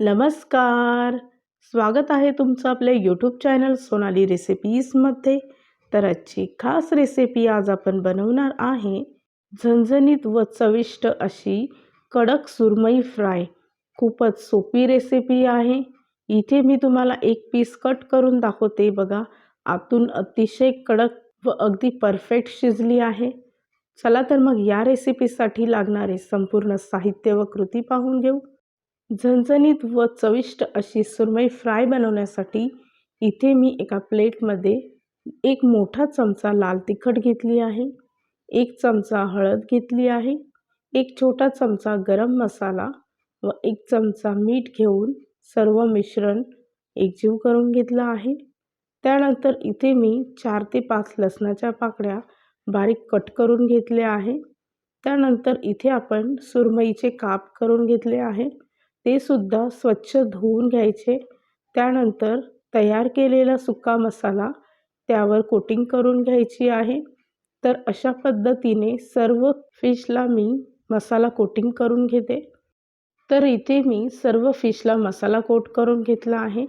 नमस्कार. स्वागत आहे तुमचं आपल्या यूट्यूब चॅनल सोनाली रेसिपीजमध्ये तर आजची खास रेसिपी आज आपण बनवणार आहे. झणझणीत व चविष्ट अशी कडक सुरमई फ्राय खूपच सोपी रेसिपी आहे. इथे मी तुम्हाला एक पीस कट करून दाखवते बघा. आतून अतिशय कडक व अगदी परफेक्ट शिजली आहे. चला तर मग या रेसिपीसाठी लागणारे संपूर्ण साहित्य व कृती पाहून घेऊ. झणझणीत व चविष्ट अशी सुरमई फ्राय बनवण्यासाठी इथे मी एका प्लेटमध्ये एक मोठा चमचा लाल तिखट घेतली आहे एक चमचा हळद घेतली आहे एक छोटा चमचा गरम मसाला व एक चमचा मीठ घेऊन सर्व मिश्रण एकजीव करून घेतलं आहे. त्यानंतर इथे मी चार ते पाच लसणाच्या पाकळ्या बारीक कट करून घेतल्या आहे. त्यानंतर इथे आपण सुरमईचे काप करून घेतले आहे. ते सुद्धा स्वच्छ धुवून घ्यायचे. त्यानंतर तयार केलेला सुका मसाला त्यावर कोटिंग करून घ्यायची आहे. तर अशा पद्धतीने सर्व फिशला मी मसाला कोटिंग करून घेते. तर इथे मी सर्व फिशला मसाला कोट करून घेतला आहे.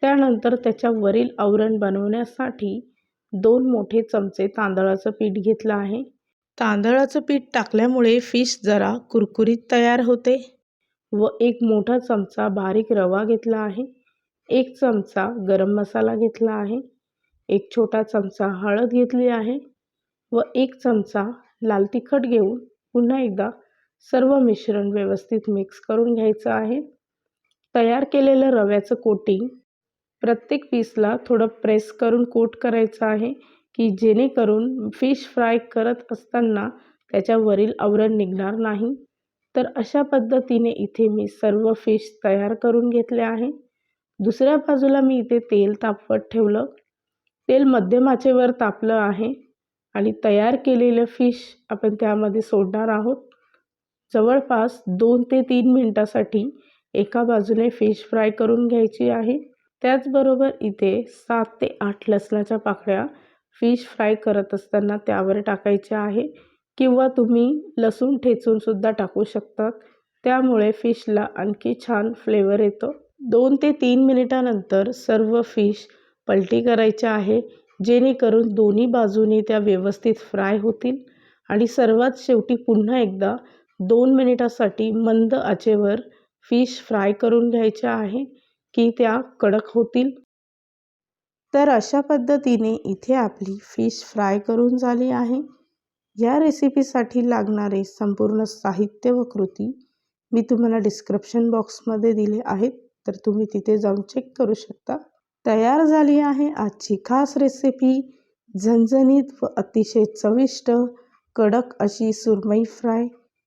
त्यानंतर त्याच्यावरील आवरण बनवण्यासाठी दोन मोठे चमचे तांदळाचं पीठ घेतलं आहे. तांदळाचं पीठ टाकल्यामुळे फिश जरा कुरकुरीत तयार होते. व एक मोठा चमचा बारीक रवा घेतला आहे. एक चमचा गरम मसाला घेतला आहे. एक छोटा चमचा हळद घेतली आहे व एक चमचा लाल तिखट घेऊन पुन्हा एकदा सर्व मिश्रण व्यवस्थित मिक्स करून घ्यायचं आहे. तयार केलेलं रव्याचं कोटिंग प्रत्येक पीसला थोडं प्रेस करून कोट करायचं आहे की जेणेकरून फिश फ्राय करत असताना त्याच्यावरील आवरण निघणार नाही. तर अशा पद्धतीने इथे मी सर्व फिश तयार करून घेतले आहे. दुसऱ्या बाजूला मी इथे तेल तापवत ठेवलं. तेल मध्यमाचेवर तापलं आहे आणि तयार केलेलं फिश आपण त्यामध्ये सोडणार आहोत. जवळपास दोन ते तीन मिनटासाठी एका बाजूने फिश फ्राय करून घ्यायची आहे. त्याचबरोबर इथे सात ते आठ लसणाच्या पाकळ्या फिश फ्राय करत असताना त्यावर टाकायच्या आहे. किंवा तुम्ही लसूण ठेचूनसुद्धा टाकू शकतात. त्यामुळे फिशला आणखी छान फ्लेवर येतो. दोन ते तीन मिनिटानंतर सर्व फिश पलटी करायच्या आहे जेणेकरून दोन्ही बाजूनी त्या व्यवस्थित फ्राय होतील. आणि सर्वात शेवटी पुन्हा एकदा दोन मिनिटासाठी मंद आचेवर फिश फ्राय करून घ्यायच्या आहे की त्या कडक होतील. तर अशा पद्धतीने इथे आपली फिश फ्राय करून झाली आहे. या रेसिपीसाठी लागणारे संपूर्ण साहित्य व कृती मी तुम्हाला डिस्क्रिप्शन बॉक्समध्ये दिले आहेत. तर तुम्ही तिथे जाऊन चेक करू शकता. तयार झाली आहे आजची खास रेसिपी झणझणीत व अतिशय चविष्ट कडक अशी सुरमई फ्राय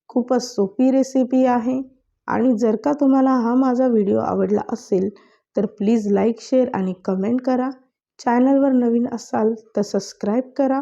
खूपच सोपी रेसिपी आहे. आणि जर का तुम्हाला हा माझा व्हिडिओ आवडला असेल तर प्लीज लाईक शेअर आणि कमेंट करा. चॅनलवर नवीन असाल तर सबस्क्राईब करा.